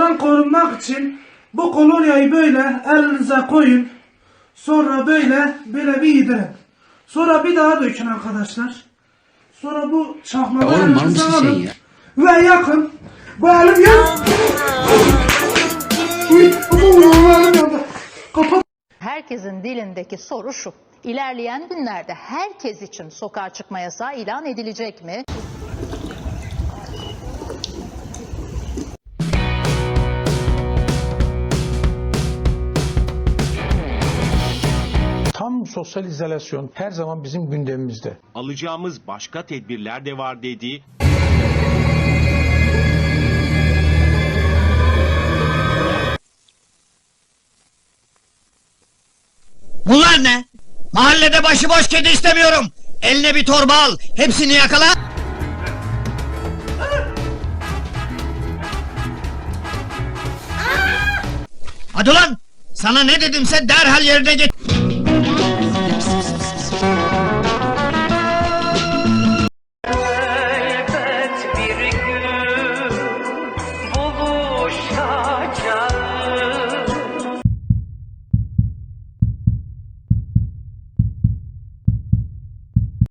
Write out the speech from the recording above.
yapmak için bu kolonyayı böyle elinize koyun. Sonra böyle böyle bir yedirin. Sonra bir daha dökün arkadaşlar. Sonra bu mal elinize alın. ya? Ve yakın. Bu elim yan. Herkesin dilindeki soru şu. İlerleyen günlerde herkes için sokağa çıkma yasağı ilan edilecek mi? Sosyal izolasyon her zaman bizim gündemimizde. Alacağımız başka tedbirler de var dedi. Bunlar ne? Mahallede başıboş kedi istemiyorum. Eline bir torba al. Hepsini yakala. Hadi ulan. Sana ne dedimse derhal yerine git. a.